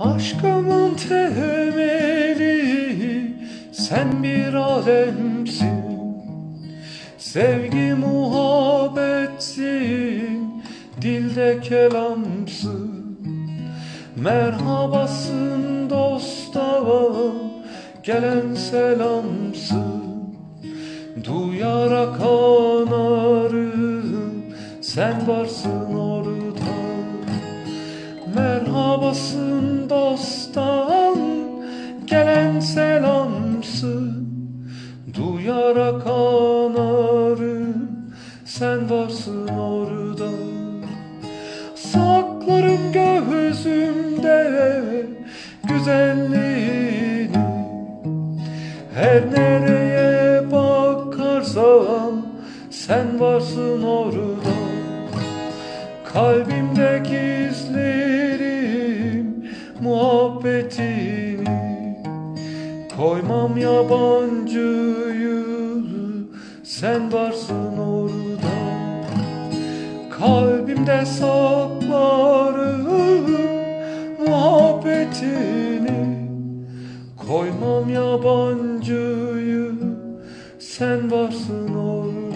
Aşkımın temeli sen bir alemsin. Sevgi muhabbetsin dilde kelamsın. Merhabasın dosta gelen selamsın. Duyarak anarım sen varsın orada. Merhabasın dosttan gelen selamsın Duyarak anarım sen varsın orada. Saklarım gözümde güzelliğini Her nereye bakarsam sen varsın orada. Kalbimde gizlerim muhabbetini Koymam yabancıyı sen varsın orada. Kalbimde saklarım muhabbetini. Koymam yabancıyı sen varsın orada